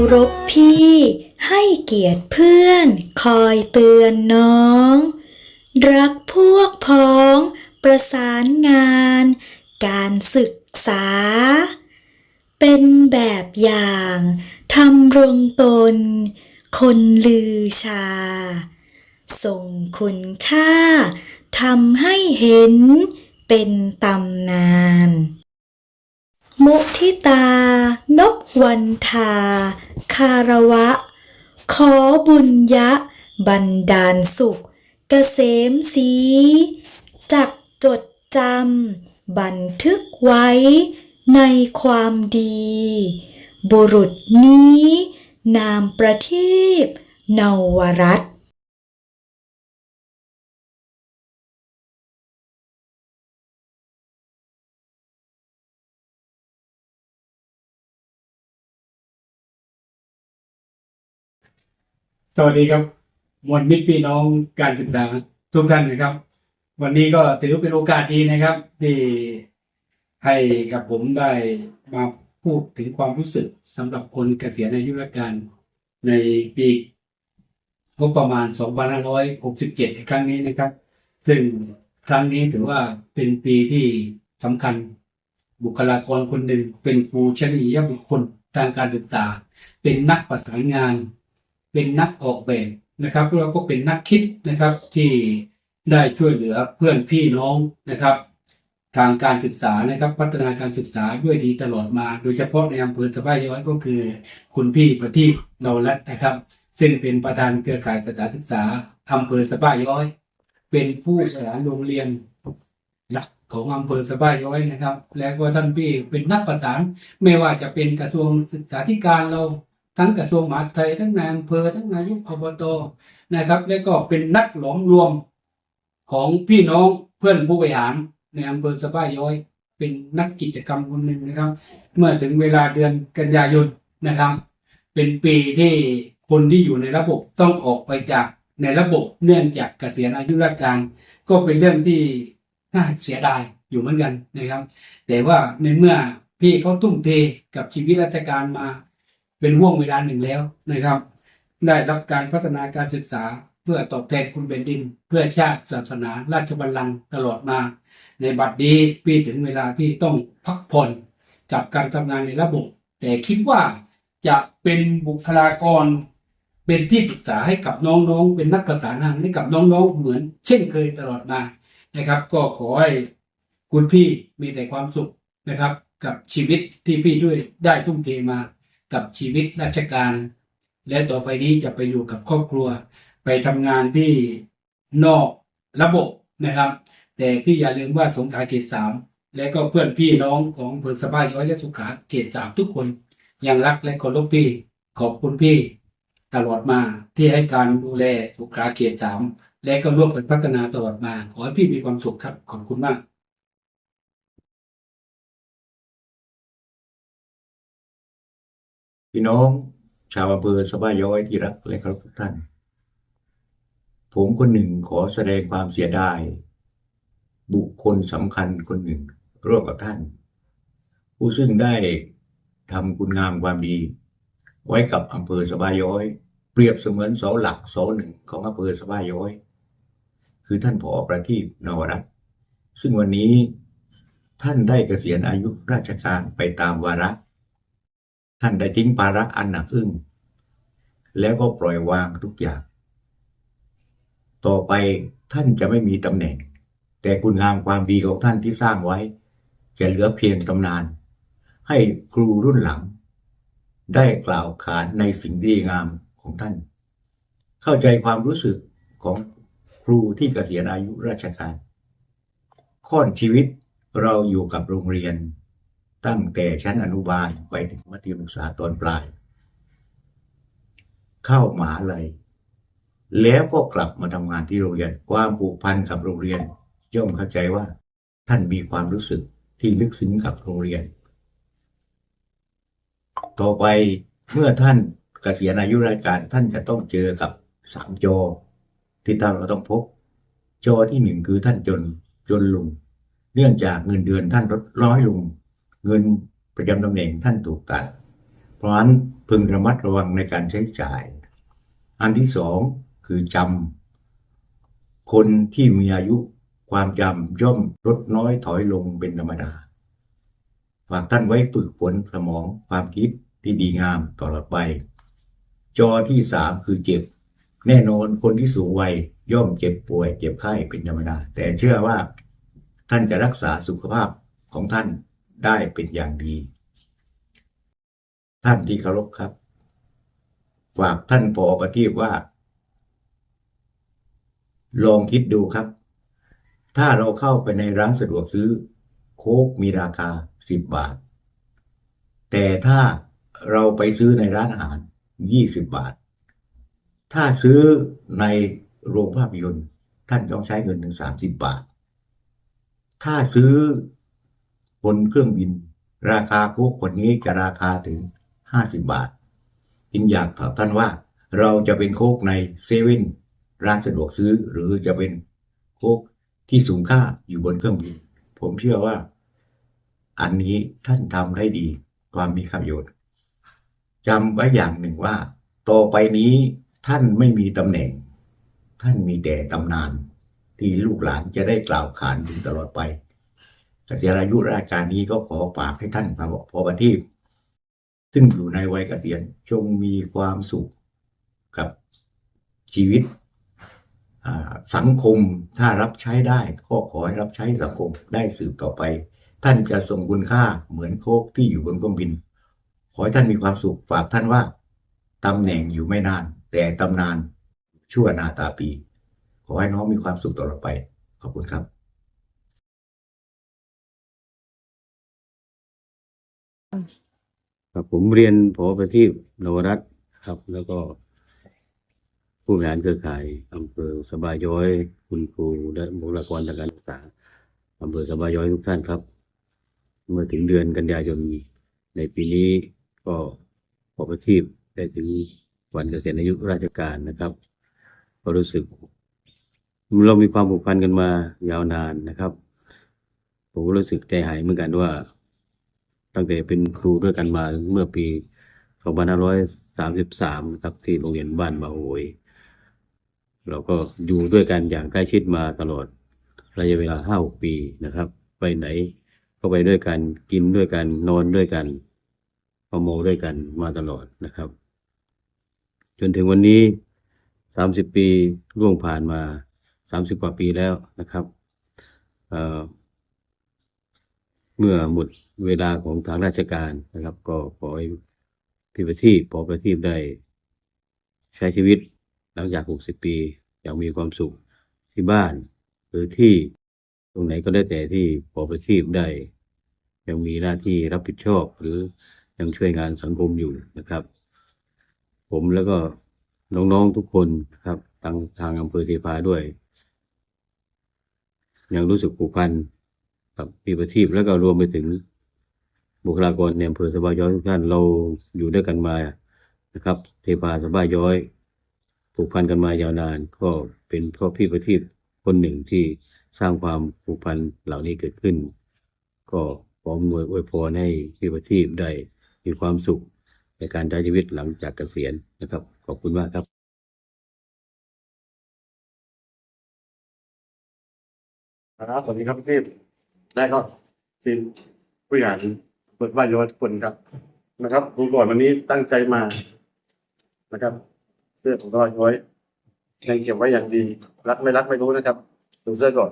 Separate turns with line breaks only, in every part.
ารพพี่ ให้เกียรติเพื่อน คอยเตือนน้อง รักพวกพ้อง ประสานงาน การศึกษา เป็นแบบอย่างทำรงตน คนลือชา ส่งคุณค่าทำให้เห็นเป็นตำนาน มุทิตานบวันทา คารวะ ขอบุญยะ บันดาลสุขเกษมสี จักจดจำ บันทึกไว้ ในความดี บุรุษนี้ นามประทีปนวรัตน์
สวัสดีครับมวลมิตรพี่น้องการศึกษาทุกท่านนะครับ วันนี้ก็ถือเป็นโอกาสดีนะครับ ที่ให้กับผมได้มาพูดถึงความรู้สึกสำหรับคนเกษียณอายุราชการในปีงบประมาณ 2567 ในครั้งนี้นะครับ ซึ่งครั้งนี้ถือว่าเป็นปีที่สำคัญบุคลากรคนหนึ่งเป็นครูชนียบุคคลทางการศึกษา เป็นนักประสานงาน เป็นนักออกแบบนะครับแล้วก็เป็นนักคิดนะครับที่ได้ช่วยเหลือเพื่อนพี่น้องนะครับ ทางการศึกษานะครับพัฒนาการศึกษาด้วยดีตลอดมา โดยเฉพาะในอำเภอสะบ้ายย้อยก็คือ คุณพี่ประทีปเนาลัตน์นะครับ ซึ่งเป็นประธานเครือข่ายสถานศึกษาอำเภอสะบ้ายย้อย เป็นผู้บริหารโรงเรียนหลักของอำเภอสะบ้ายย้อยนะครับ แล้วก็ท่านพี่เป็นนักประสานไม่ว่าจะเป็นกระทรวงศึกษาธิการเรา ทั้งกระทรวงมหาดไทยทั้งนายอำเภอทั้งนายกอบตนะครับ และก็เป็นนักหลอมรวมของพี่น้องเพื่อนผู้บริหารในอำเภอสะบ้ายย้อย เป็นนักกิจกรรมคนหนึ่งนะครับ เมื่อถึงเวลาเดือนกันยายนนะครับ เป็นปีที่คนที่อยู่ในระบบต้องออกไปจากในระบบเนื่องจากเกษียณอายุราชการ ก็เป็นเรื่องที่น่าเสียดายอยู่เหมือนกันนะครับ แต่ว่าในเมื่อพี่เขาทุ่มเทกับชีวิตราชการมา เป็นห่วงเวลาหนึ่งแล้วนะครับ ได้รับการพัฒนาการศึกษาเพื่อตอบแทนคุณแผ่นดิน เพื่อชาติศาสนา ราชบัลลังก์ตลอดมา ในบัดนี้พี่ถึงเวลาที่ต้องพักผ่อนกับการทำงานในระบบ แต่คิดว่าจะเป็นบุคลากร เป็นที่ปรึกษาให้กับน้องๆ เป็นนักประสานงานให้กับน้องๆ เหมือนเช่นเคยตลอดมานะครับ ก็ขอให้คุณพี่มีแต่ความสุขนะครับ กับชีวิตที่พี่ด้วยได้ทุ่มเทมา กับชีวิตราชการ และต่อไปนี้จะไปอยู่กับครอบครัว ไปทำงานที่นอกระบบนะครับ แต่พี่อย่าลืมว่าสงขลาเขตสามและก็เพื่อนพี่น้องของอำเภอสะบายย้อยและสงขาเขตสามทุกคนยังรักและเคารพพี่ขอบคุณพี่ ตลอดมาที่ให้การดูแลสงขาเขตสามและก็ร่วมกันพัฒนาตลอดมา ขอให้พี่มีความสุขครับขอบคุณมาก
พี่น้องชาวอำเภอสบ้าย้อยที่รักและเคารพทุกท่าน ผมคนหนึ่งขอแสดงความเสียดาย บุคคลสำคัญคนหนึ่งร่วมกับท่าน ผู้ซึ่งได้ทำคุณงามความดี ไว้กับอำเภอสบ้าย้อย เปรียบเสมือนเสาหลักเสาหนึ่งของอำเภอสบ้าย้อย คือท่านผอประทีปนวรัตซึ่งวันนี้ท่านได้เกษียณอายุราชการไปตามวาระ ท่านได้ทิ้งภาระอันหนักอึ้งแล้วก็ปล่อยวางทุกอย่าง ต่อไปท่านจะไม่มีตำแหน่ง แต่คุณงามความดีของท่านที่สร้างไว้ จะเหลือเพียงตำนาน ให้ครูรุ่นหลัง ได้กล่าวขานในสิ่งดีงามของท่าน เข้าใจความรู้สึกของครูที่เกษียณอายุราชการ ข้อนชีวิตเราอยู่กับโรงเรียน ตั้งแต่ชั้นอนุบาลไปถึงมัธยมศึกษาตอนปลาย เข้ามหาลัยแล้วก็กลับมาทำงานที่โรงเรียนความผูกพันกับโรงเรียน ย่อมเข้าใจว่า ท่านมีความรู้สึกที่ลึกซึ้งกับโรงเรียน ต่อไปเมื่อท่านเกษียณอายุราชการท่านจะต้องเจอกับสามจอ ที่ท่านเราต้องพบ จอที่หนึ่งคือท่านจนจนลง เนื่องจากเงินเดือนท่านลดน้อยลง เงินประจำตำแหน่งท่านถูกตัด เพราะฉะนั้นพึงระมัดระวังในการใช้จ่าย อันที่สองคือจำคนที่มีอายุความจำย่อมลดน้อยถอยลงเป็นธรรมดาฝากท่านไว้ฝึกฝนสมองความคิดที่ดีงามตลอดไป จอที่สามคือเจ็บ แน่นอนคนที่สูงวัยย่อมเจ็บป่วย เจ็บไข้เป็นธรรมดา แต่เชื่อว่าท่านจะรักษาสุขภาพของท่าน ได้เป็นอย่างดี ท่านที่เคารพครับ ฝากท่านพอประทีปว่า ลองคิดดูครับ ถ้าเราเข้าไปในร้านสะดวกซื้อ โค้กมีราคาสิบบาท แต่ถ้าเราไปซื้อในร้านอาหารยี่สิบบาท ถ้าซื้อในโรงภาพยนตร์ ท่านต้องใช้เงินถึงสามสิบบาท ถ้าซื้อ บนเครื่องบิน ราคาโคกคนนี้จะราคาถึงห้าสิบาท จึงอยากถามท่านว่า เราจะเป็นโคกในเซเว่นร้านสะดวกซื้อหรือจะเป็นโคกที่สูงค่าอยู่บนเครื่องบิน ผมเชื่อว่า อันนี้ท่านทำได้ดี ความมีประโยชน์จำไว้อย่างหนึ่งว่า ต่อไปนี้ท่านไม่มีตำแหน่ง ท่านมีแต่ตำนาน ที่ลูกหลานจะได้กล่าวขานถึงตลอดไป กษียณอายุราชการนี้ก็ขอฝากให้ท่านพระพอประทีปซึ่งอยู่ในวัยเกษียณจงมีความสุขกับชีวิตสังคมถ้ารับใช้ได้ก็ขอให้รับใช้สังคมได้สืบต่อไป ท่านจะส่งคุณค่าเหมือนโคกที่อยู่บนเครื่องบิน ขอให้ท่านมีความสุขฝากท่านว่าตำแหน่งอยู่ไม่นาน แต่ตำนานชั่วนาตาปี ขอให้น้องมีความสุขตลอดไป ขอบคุณครับ
ครับผมเรียนผอประทีปนวรัตน์ครับ แล้วก็ ผู้บริหารเครือข่ายอำเภอสบายย้อย คุณครูและบุคลากรทางการศึกษาอำเภอสบายย้อยทุกท่านครับ เมื่อถึงเดือนกันยายนในปีนี้ ก็ผอประทีปได้ถึงวันเกษียณอายุราชการนะครับ ก็รู้สึก เรามีความผูกพันกันมายาวนานนะครับ ผมก็รู้สึกใจหายเหมือนกันว่า ตั้งแต่เป็นครูด้วยกันมาเมื่อปี2533ครับที่โรงเรียนบ้านบาโอยเราก็อยู่ด้วยกันอย่างใกล้ชิดมาตลอดระยะเวลา5ปีนะครับ ไปไหนก็ไปด้วยกันกินด้วยกันนอนด้วยกันพโมด้วยกันมาตลอดนะครับ จนถึงวันนี้30ปีล่วงผ่านมา30กว่าปีแล้วนะครับ เมื่อหมดเวลาของทางราชการนะครับ ก็ขอให้พี่ประทีปปอประทีปได้ ใช้ชีวิตหลังจาก 60 ปีอย่างมีความสุขที่บ้าน หรือที่ตรงไหนก็ได้แต่ที่ปอประทีปได้ ยังมีหน้าที่รับผิดชอบ หรือยังช่วยงานสังคมอยู่นะครับ ผมแล้วก็น้องๆทุกคนครับทางทางอำเภอเทพาด้วย ยังรู้สึกผูกพัน กับปีประทีปแล้วก็รวมไปถึงบุคลากรในอำเภอสบายย้อยทุกท่านเราอยู่ด้วยกันมานะครับ เทพาสบายย้อยผูกพันกันมายาวนาน ก็เป็นเพราะพี่ประทีปคนหนึ่งที่สร้างความผูกพันเหล่านี้เกิดขึ้น ก็ขออำนวยอวยพรให้พี่ประทีปได้มีความสุขในการใช้ชีวิตหลังจากเกษียณนะครับ ขอบคุณมากครับ
ครับสวัสดีครับพี่ ได้ก็ทีมผู้บริหารเปิดบ้านโยทุกคนครับ นะครับดูก่อนวันนี้ตั้งใจมานะครับ เสื้อของร้อยย้อยยังเก็บไว้อย่างดี รักไม่รักไม่รู้นะครับ ดูเสื้อก่อน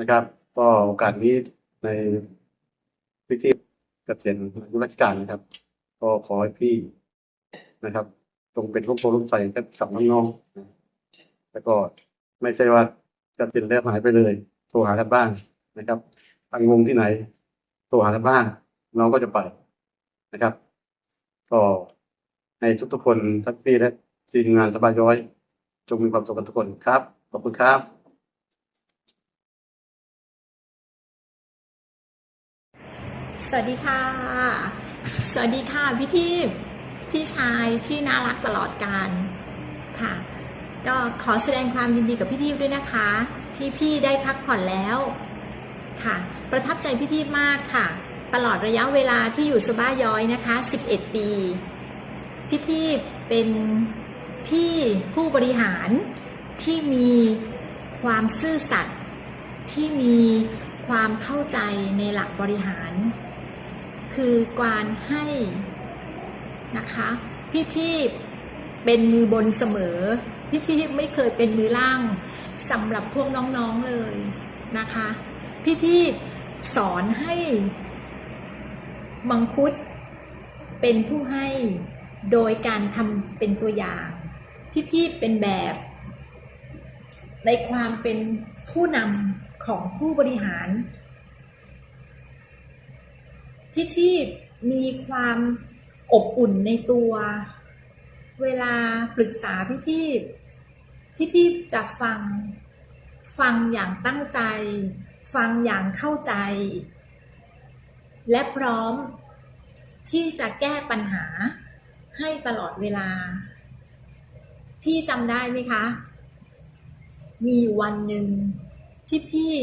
นะครับ ก็โอกาสนี้ในพิธีเกษียณอายุราชการนะครับ ก็ขอให้พี่นะครับจงเป็นร่มโพล่มใสกับน้องๆแล้วก็ไม่ใช่ว่าจะเป็นแล้วหายไปเลย โทรหากันบ้างนะครับตั้งวงที่ไหน โทรหากันบ้างเราก็จะไปนะครับก็ให้ทุกๆคนทั้งพี่และทีมงานสบายย้อย จงมีความสุขกันทุกคนครับ ขอบคุณครับ
สวัสดีค่ะ สวัสดีค่ะพี่ทีพพี่ชายที่น่ารักตลอดการค่ะ ก็ขอแสดงความยินดีกับพี่ทีพด้วยนะคะ ที่พี่ได้พักผ่อนแล้วค่ะ ประทับใจพี่ทีพมากค่ะ ตลอดระยะเวลาที่อยู่สบ้าย้อยนะคะ 11 ปี พี่ที่เป็นพี่ผู้บริหารที่มีความซื่อสัตย์ที่มีความเข้าใจในหลักบริหาร คือการให้นะคะ พี่ที่เป็นมือบนเสมอ พี่ที่ไม่เคยเป็นมือล่างสำหรับพวกน้องๆเลยนะคะ พี่ที่สอนให้มังคุดเป็นผู้ให้โดยการทำเป็นตัวอย่างพี่ที่เป็นแบบ ในความเป็นผู้นำของผู้บริหาร พี่ที่มีความอบอุ่นในตัว เวลาปรึกษาพี่ที่ พี่ที่จะฟังฟังอย่างตั้งใจ ฟังอย่างเข้าใจ และพร้อมที่จะแก้ปัญหาให้ตลอดเวลา พี่จำได้ไหมคะ มีวันหนึ่งที่พี่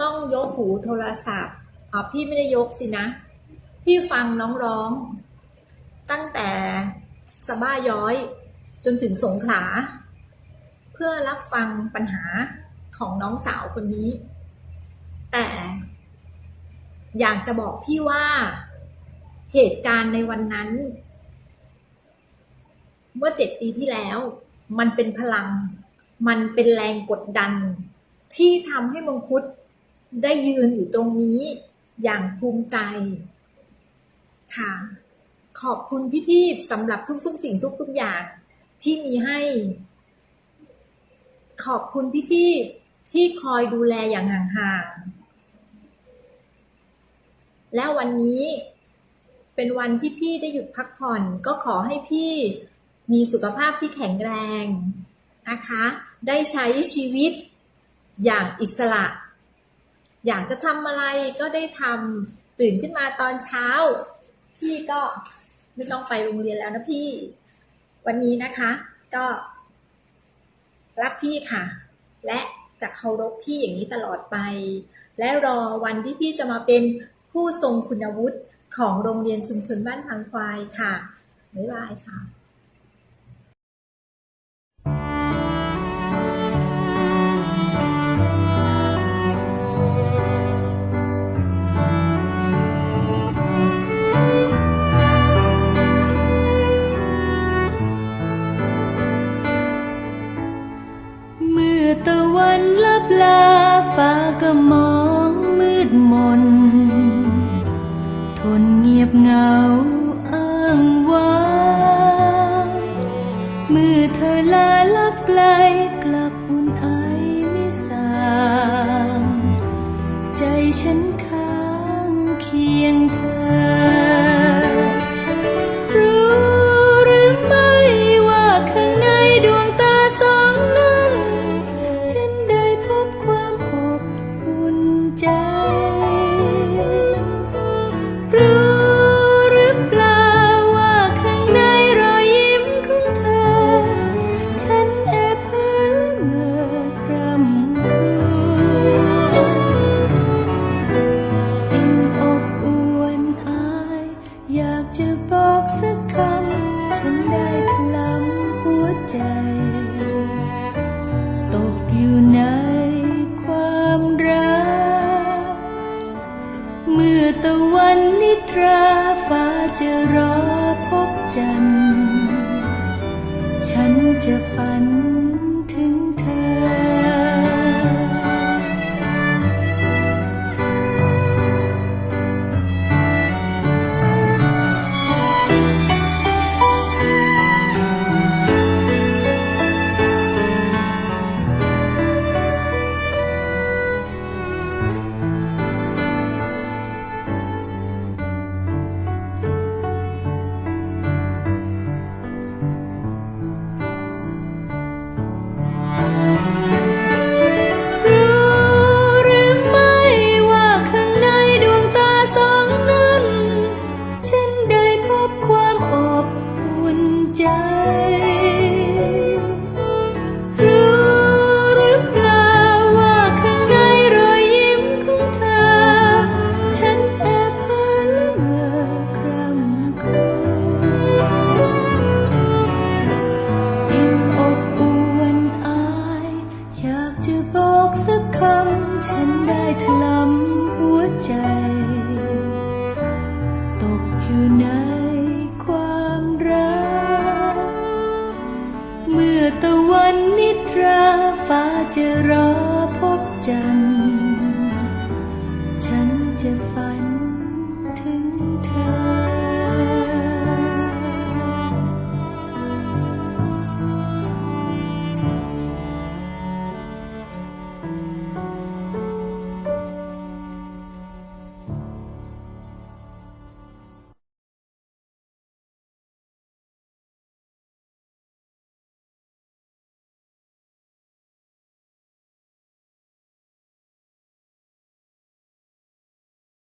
ต้องยกหูโทรศัพท์อ๋อพี่ไม่ได้ยกสินะ พี่ฟังน้องร้อง ตั้งแต่สบ้าย้อยจนถึงสงขลา พื่อรับฟังปัญหาของน้องสาวคนนี้ แต่อยากจะบอกพี่ว่าเหตุการณ์ในวันนั้น เมื่อเจ็ดปีที่แล้ว มันเป็นพลัง มันเป็นแรงกดดัน ที่ทำให้มงคุดได้ยืนอยู่ตรงนี้อย่างภูมิใจ ค่ะ ขอบคุณพี่ทีพสำหรับทุกๆสิ่งทุกๆอย่างที่มีให้ ขอบคุณพี่ทีพที่คอยดูแลอย่างห่างๆ และวันนี้เป็นวันที่พี่ได้หยุดพักผ่อน ก็ขอให้พี่มีสุขภาพที่แข็งแรงนะคะ ได้ใช้ชีวิตอย่างอิสระ อยากจะทำอะไรก็ได้ทำตื่นขึ้นมาตอนเช้า พี่ก็ไม่ต้องไปโรงเรียนแล้วนะพี่ วันนี้นะคะก็ รักพี่ค่ะ และจะเคารพพี่อย่างนี้ตลอดไป และรอวันที่พี่จะมาเป็นผู้ทรงคุณวุฒิของโรงเรียนชุมชนบ้านทางควายค่ะบ๊ายบายค่ะ
ตะวันลับลาฟ้าก็มองมืดมน ทนเงียบเหงาอ้างว้างเมื่อเธอลาลับ ตะวันนิทราฟ้าจะรอพบจันทร์ฉันจะฝัน